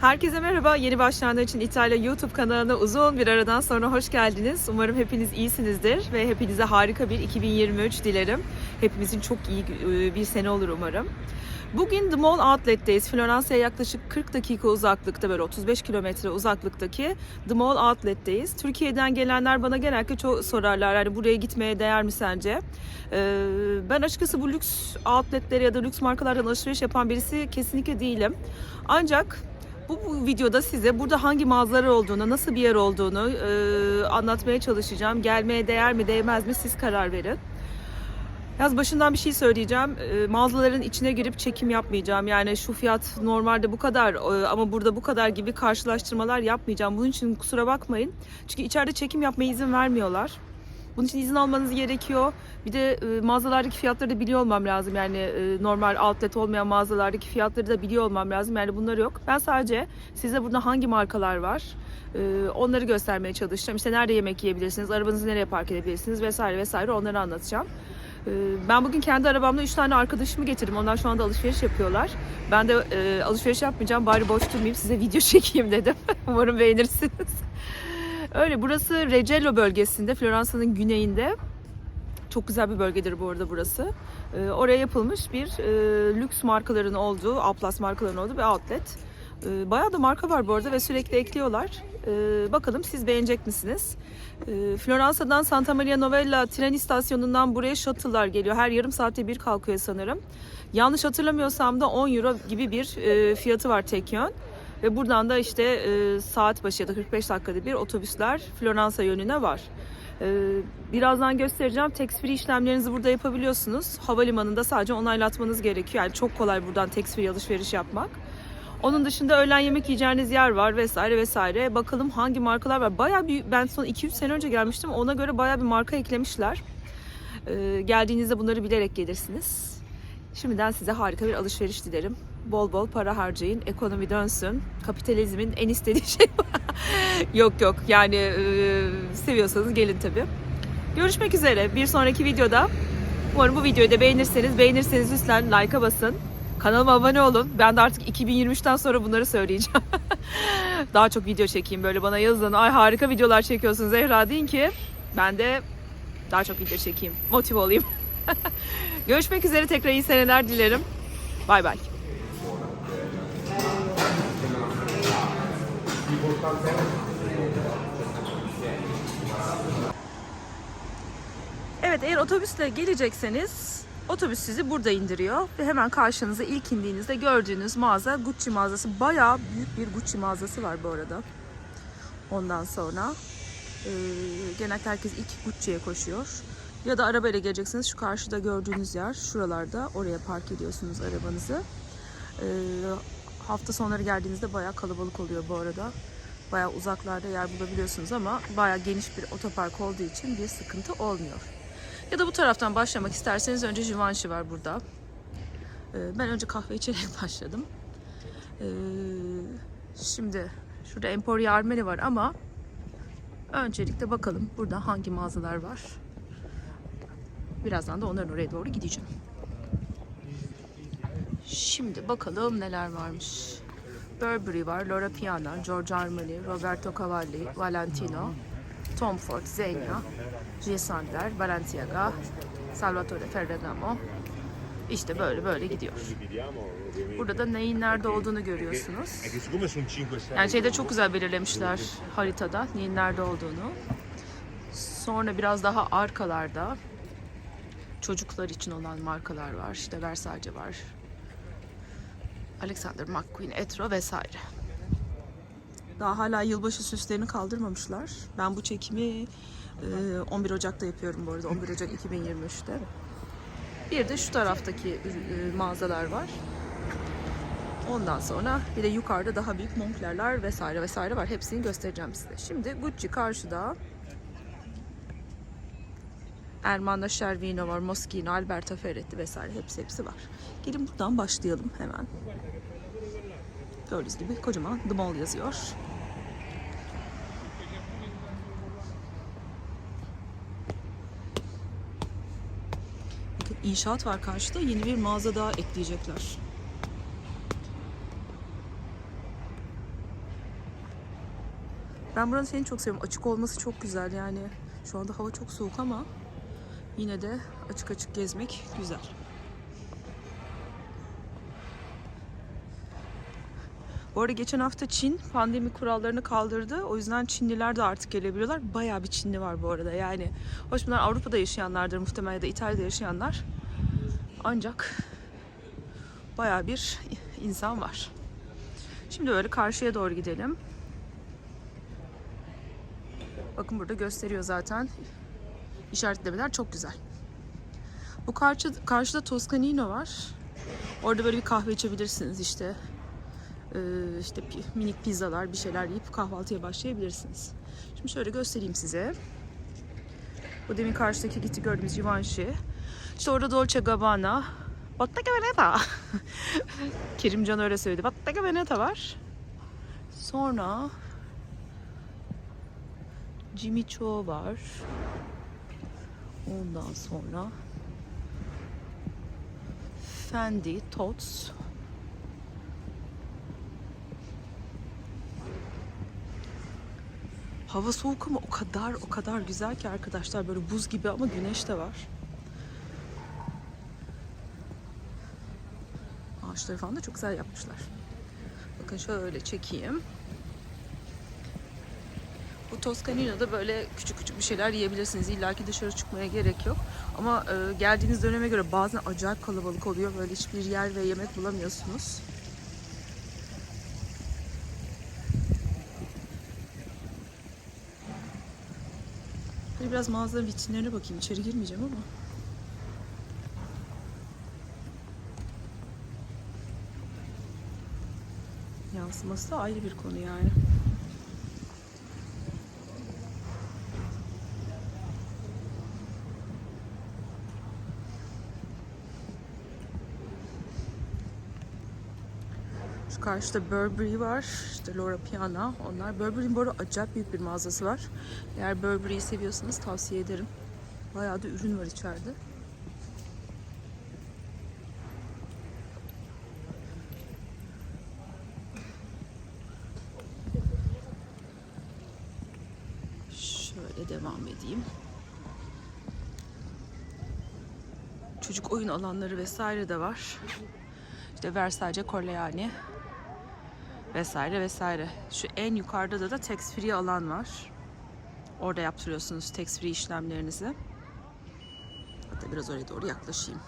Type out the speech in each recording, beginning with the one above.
Herkese merhaba. Yeni başlayanlar için İtalya YouTube kanalına uzun bir aradan sonra hoş geldiniz. Umarım hepiniz iyisinizdir ve hepinize harika bir 2023 dilerim. Hepimizin çok iyi e, bir sene olur umarım. Bugün The Mall Outlet'teyiz. Floransa'ya yaklaşık 40 dakika uzaklıkta böyle 35 kilometre uzaklıktaki The Mall Outlet'teyiz. Türkiye'den gelenler bana genellikle çok sorarlar hani buraya gitmeye değer mi sence? Ee, ben açıkçası bu lüks outletlere ya da lüks markalardan alışveriş yapan birisi kesinlikle değilim. Ancak bu, bu videoda size burada hangi mağazalar olduğunu, nasıl bir yer olduğunu e, anlatmaya çalışacağım. Gelmeye değer mi, değmez mi siz karar verin. Yaz başından bir şey söyleyeceğim. E, mağazaların içine girip çekim yapmayacağım. Yani şu fiyat normalde bu kadar e, ama burada bu kadar gibi karşılaştırmalar yapmayacağım. Bunun için kusura bakmayın. Çünkü içeride çekim yapmaya izin vermiyorlar. Bunun için izin almanız gerekiyor. Bir de e, mağazalardaki fiyatları da biliyor olmam lazım. Yani e, normal outlet olmayan mağazalardaki fiyatları da biliyor olmam lazım. Yani bunlar yok. Ben sadece size burada hangi markalar var e, onları göstermeye çalışacağım. İşte nerede yemek yiyebilirsiniz, arabanızı nereye park edebilirsiniz vesaire vesaire onları anlatacağım. Ben bugün kendi arabamla 3 tane arkadaşımı getirdim. Onlar şu anda alışveriş yapıyorlar. Ben de e, alışveriş yapmayacağım. Bari boş durmayayım size video çekeyim dedim. Umarım beğenirsiniz. Öyle burası Regello bölgesinde Floransa'nın güneyinde. Çok güzel bir bölgedir bu arada burası. Ee, oraya yapılmış bir e, lüks markaların olduğu, Aplas markaların olduğu bir outlet. Ee, bayağı da marka var bu arada ve sürekli ekliyorlar. Ee, bakalım siz beğenecek misiniz? Ee, Floransa'dan Santa Maria Novella tren istasyonundan buraya shuttle'lar geliyor. Her yarım saatte bir kalkıyor sanırım. Yanlış hatırlamıyorsam da 10 euro gibi bir e, fiyatı var tek yön. Ve buradan da işte e, saat başı ya da 45 dakikada bir otobüsler Floransa yönüne var. E, birazdan göstereceğim. Tax free işlemlerinizi burada yapabiliyorsunuz. Havalimanında sadece onaylatmanız gerekiyor. Yani çok kolay buradan tax free alışveriş yapmak. Onun dışında öğlen yemek yiyeceğiniz yer var vesaire vesaire. Bakalım hangi markalar var. Bayağı bir ben son 2-3 sene önce gelmiştim. Ona göre bayağı bir marka eklemişler. E, geldiğinizde bunları bilerek gelirsiniz. Şimdiden size harika bir alışveriş dilerim. Bol bol para harcayın, ekonomi dönsün. Kapitalizmin en istediği şey yok yok yani e, seviyorsanız gelin tabii. Görüşmek üzere bir sonraki videoda. Umarım bu videoyu da beğenirseniz, beğenirseniz lütfen like'a basın. Kanalıma abone olun. Ben de artık 2023'ten sonra bunları söyleyeceğim. Daha çok video çekeyim böyle bana yazın. Ay harika videolar çekiyorsun Zehra deyin ki ben de daha çok video çekeyim. Motive olayım. Görüşmek üzere tekrar iyi seneler dilerim. Bay bay. Evet eğer otobüsle gelecekseniz otobüs sizi burada indiriyor ve hemen karşınıza ilk indiğinizde gördüğünüz mağaza Gucci mağazası. Bayağı büyük bir Gucci mağazası var bu arada. Ondan sonra e, genellikle herkes ilk Gucci'ye koşuyor. Ya da arabayla geleceksiniz şu karşıda gördüğünüz yer şuralarda oraya park ediyorsunuz arabanızı. E, hafta sonları geldiğinizde bayağı kalabalık oluyor bu arada. Bayağı uzaklarda yer bulabiliyorsunuz ama bayağı geniş bir otopark olduğu için bir sıkıntı olmuyor. Ya da bu taraftan başlamak isterseniz önce Givenchy var burada. Ee, Ben önce kahve içerek başladım. Ee, Şimdi şurada Emporio Armani var ama öncelikle bakalım burada hangi mağazalar var. Birazdan da onların oraya doğru gideceğim. Şimdi bakalım neler varmış. Burberry var, Loro Piana, Giorgio Armani, Roberto Cavalli, Valentino, Tom Ford, Zegna, J. Sander, Balenciaga, Salvatore Ferragamo. İşte böyle böyle gidiyor. Burada da neyin nerede olduğunu görüyorsunuz. È che siccome sono 5 6 Yani şeyde çok güzel belirlemişler haritada neyin nerede olduğunu. Sonra biraz daha arkalarda çocuklar için olan markalar var. İşte Versace var. Alexander McQueen, Etro vesaire. Daha hala yılbaşı süslerini kaldırmamışlar. Ben bu çekimi e, 11 Ocak'ta yapıyorum bu arada. 11 Ocak 2023'te. Bir de şu taraftaki e, mağazalar var. Ondan sonra bir de yukarıda daha büyük Moncler'ler vesaire vesaire var. Hepsini göstereceğim size. Şimdi Gucci karşıda. Ermanno Cervino var, Moschino, Alberto Ferretti vesaire hepsi hepsi var. Gelin buradan başlayalım hemen. Gördüğünüz gibi kocaman The Mall yazıyor. Bakın inşaat var karşıda. Yeni bir mağaza daha ekleyecekler. Ben buranın şeyini çok seviyorum. Açık olması çok güzel yani. Şu anda hava çok soğuk ama yine de açık açık gezmek güzel. Bu arada geçen hafta Çin pandemi kurallarını kaldırdı. O yüzden Çinliler de artık gelebiliyorlar. Bayağı bir Çinli var bu arada. Yani hoş bunlar Avrupa'da yaşayanlardır muhtemelen ya da İtalya'da yaşayanlar. Ancak bayağı bir insan var. Şimdi böyle karşıya doğru gidelim. Bakın burada gösteriyor zaten. İşaretlemeler çok güzel. Bu karşı, karşıda Toscanino var. Orada böyle bir kahve içebilirsiniz işte. Ee, işte minik pizzalar bir şeyler yiyip kahvaltıya başlayabilirsiniz. Şimdi şöyle göstereyim size. Bu demin karşıdaki gitti gördüğümüz Givenchy. İşte orada Dolce Gabbana. Bottega Veneta. Kerimcan öyle söyledi. Bottega Veneta var. Sonra Jimmy Choo var. Ondan sonra Fendi, Tots. Hava soğuk ama o kadar o kadar güzel ki arkadaşlar böyle buz gibi ama güneş de var. Ağaçları falan da çok güzel yapmışlar. Bakın şöyle çekeyim. Bu Toscanino'da böyle küçük küçük bir şeyler yiyebilirsiniz. İlla ki dışarı çıkmaya gerek yok. Ama e, geldiğiniz döneme göre bazen acayip kalabalık oluyor. Böyle hiçbir yer ve yemek bulamıyorsunuz. Böyle biraz mağaza vitrinlerine bakayım. İçeri girmeyeceğim ama. Yansıması da ayrı bir konu yani. Karşıda Burberry var. İşte Laura Piana. Onlar Burberry'nin bu arada acayip büyük bir mağazası var. Eğer Burberry'yi seviyorsanız tavsiye ederim. Bayağı da ürün var içeride. Şöyle devam edeyim. Çocuk oyun alanları vesaire de var. İşte Versace, Corleone vesaire vesaire. Şu en yukarıda da da tax free alan var. Orada yaptırıyorsunuz tax free işlemlerinizi. Hatta biraz oraya doğru yaklaşayım.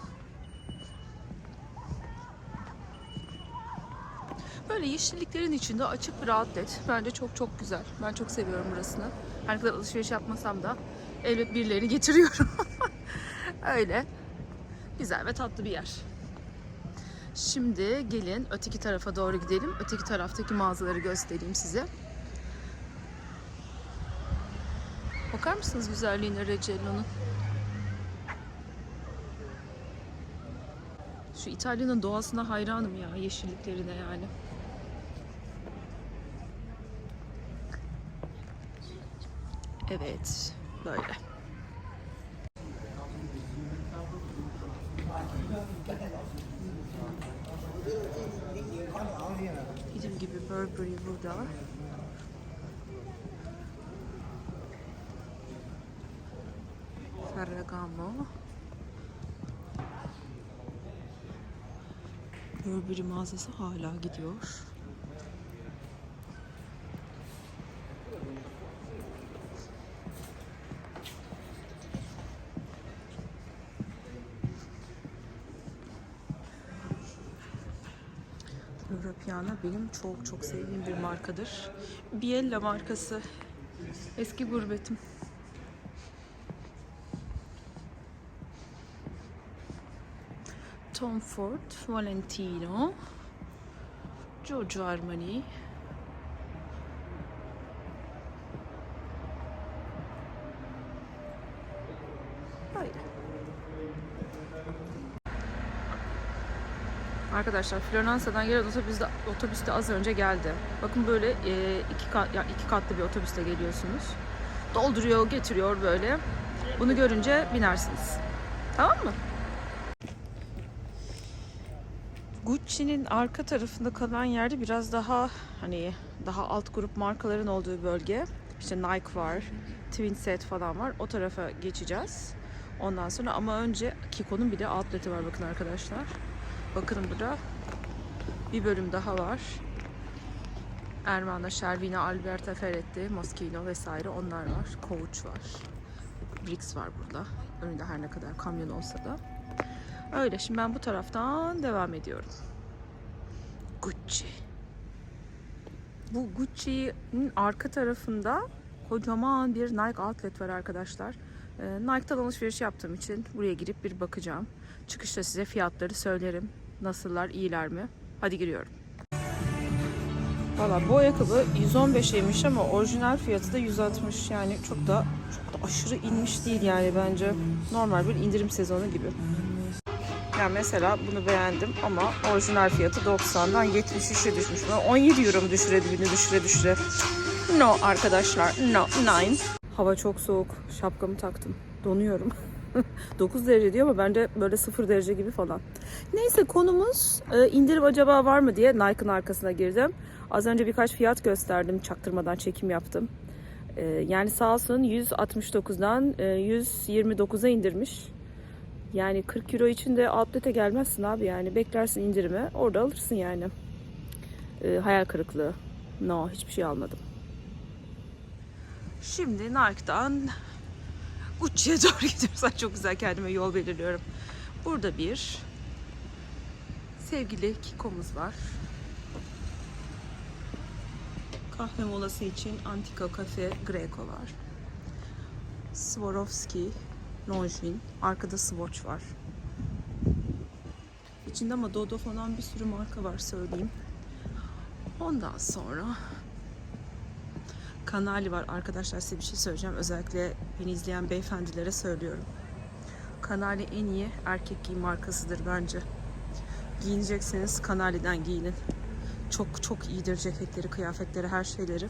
Böyle yeşilliklerin içinde açık bir outlet. Bence çok çok güzel. Ben çok seviyorum burasını. Her kadar alışveriş yapmasam da elbet birilerini getiriyorum. Öyle. Güzel ve tatlı bir yer. Şimdi gelin öteki tarafa doğru gidelim. Öteki taraftaki mağazaları göstereyim size. Bakar mısınız güzelliğine Recello'nun? Şu İtalya'nın doğasına hayranım ya, yeşilliklerine yani. Evet, böyle. Dediğim gibi Burberry burada. Ferragamo. Burberry mağazası hala gidiyor. Benim çok çok sevdiğim bir markadır. Biella markası. Eski gurbetim. Tom Ford, Valentino, Giorgio Armani. Arkadaşlar Floransa'dan gelen otobüs de, otobüs de az önce geldi. Bakın böyle e, iki, kat, ya iki katlı bir otobüste geliyorsunuz. Dolduruyor, getiriyor böyle. Bunu görünce binersiniz. Tamam mı? Gucci'nin arka tarafında kalan yerde biraz daha hani daha alt grup markaların olduğu bölge. işte Nike var, Twin Set falan var. O tarafa geçeceğiz. Ondan sonra ama önce Kiko'nun bir de outlet'i var bakın arkadaşlar. Bakın burada bir bölüm daha var. Ermana, Shervina, Alberta Ferretti, Moschino vesaire onlar var. Coach var. Brix var burada. Önünde her ne kadar kamyon olsa da. Öyle şimdi ben bu taraftan devam ediyorum. Gucci. Bu Gucci'nin arka tarafında kocaman bir Nike outlet var arkadaşlar. Ee, Nike'dan alışveriş yaptığım için buraya girip bir bakacağım. Çıkışta size fiyatları söylerim. Nasıllar, iyiler mi? Hadi giriyorum. Valla bu ayakkabı 115'eymiş ama orijinal fiyatı da 160 yani çok da çok da aşırı inmiş değil yani bence normal bir indirim sezonu gibi. Yani mesela bunu beğendim ama orijinal fiyatı 90'dan 73'e düşmüş. Ben 17 euro mu düşürebildiğini düşüre düşüre. No arkadaşlar, no, nine. Hava çok soğuk. Şapkamı taktım. Donuyorum. 9 derece diyor ama bence böyle 0 derece gibi falan. Neyse konumuz e, indirim acaba var mı diye Nike'ın arkasına girdim. Az önce birkaç fiyat gösterdim. Çaktırmadan çekim yaptım. E, yani sağ olsun 169'dan e, 129'a indirmiş. Yani 40 euro için de outlet'e gelmezsin abi yani. Beklersin indirimi. Orada alırsın yani. E, hayal kırıklığı. No hiçbir şey almadım. Şimdi Nike'dan Gucci'ye doğru gidiyoruz. Ay, Çok güzel kendime yol belirliyorum. Burada bir sevgili Kiko'muz var. Kahve molası için Antika Cafe Greco var. Swarovski, Longines. Arkada Swatch var. İçinde ama Dodo falan bir sürü marka var söyleyeyim. Ondan sonra Kanali var arkadaşlar size bir şey söyleyeceğim. Özellikle beni izleyen beyefendilere söylüyorum. Kanali en iyi erkek giyim markasıdır bence. Giyinecekseniz Kanali'den giyinin. Çok çok iyidir ceketleri, kıyafetleri, her şeyleri.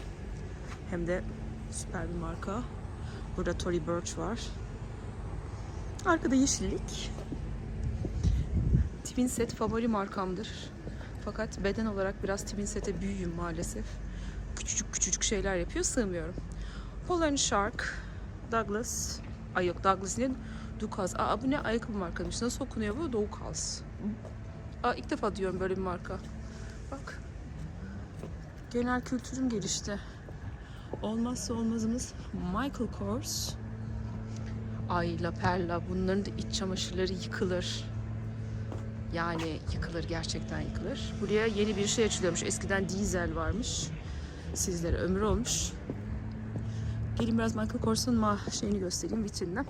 Hem de süper bir marka. Burada Tory Burch var. Arkada yeşillik. Twin Set favori markamdır. Fakat beden olarak biraz Twin Set'e büyüğüm maalesef. Küçücük şeyler yapıyor, sığmıyorum. Polar Shark, Douglas, ay yok Douglas değil, Ducas. Aa bu ne ayakkabı markaymış. Nasıl okunuyor bu? Ducas. Aa ilk defa diyorum böyle bir marka. Bak. Genel kültürüm gelişti. Olmazsa olmazımız Michael Kors. Ay La Perla bunların da iç çamaşırları yıkılır. Yani yıkılır gerçekten yıkılır. Buraya yeni bir şey açılıyormuş. Eskiden diesel varmış. Sizlere ömür olmuş. Gelin biraz Michael Kors'un şeyini göstereyim vitrinden.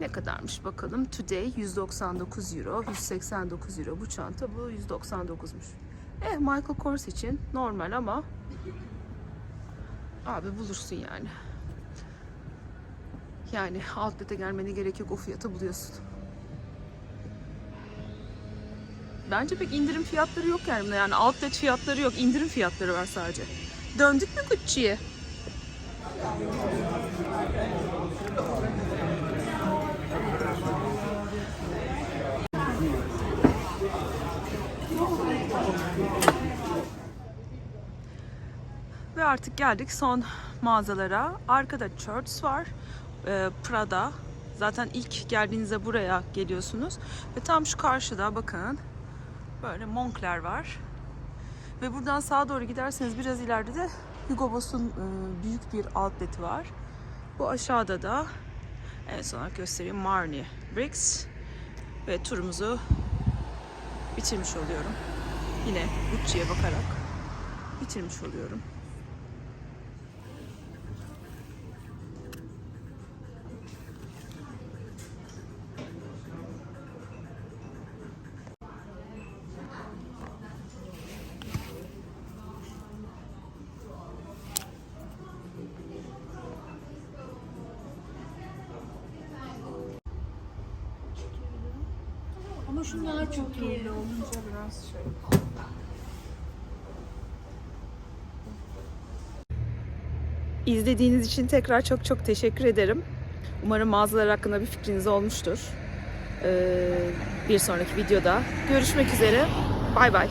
Ne kadarmış bakalım. Today 199 euro, 189 euro bu çanta. Bu 199'muş. Eh Michael Kors için normal ama abi bulursun yani. Yani outlet'e gelmene gerek yok o fiyata buluyorsun. Bence pek indirim fiyatları yok yani. Yani outlet fiyatları yok. indirim fiyatları var sadece. Döndük mü Gucci'ye? Ve artık geldik son mağazalara. Arkada Church var. Ee, Prada. Zaten ilk geldiğinizde buraya geliyorsunuz. Ve tam şu karşıda bakın böyle Moncler var. Ve buradan sağa doğru giderseniz biraz ileride de Hugo Boss'un e, büyük bir outlet'i var. Bu aşağıda da en son olarak göstereyim Marni Bricks. Ve turumuzu bitirmiş oluyorum. Yine Gucci'ye bakarak bitirmiş oluyorum. Ama şunlar çok iyi. olunca biraz şey. İzlediğiniz için tekrar çok çok teşekkür ederim. Umarım mağazalar hakkında bir fikriniz olmuştur. Ee, bir sonraki videoda görüşmek üzere. Bay bay.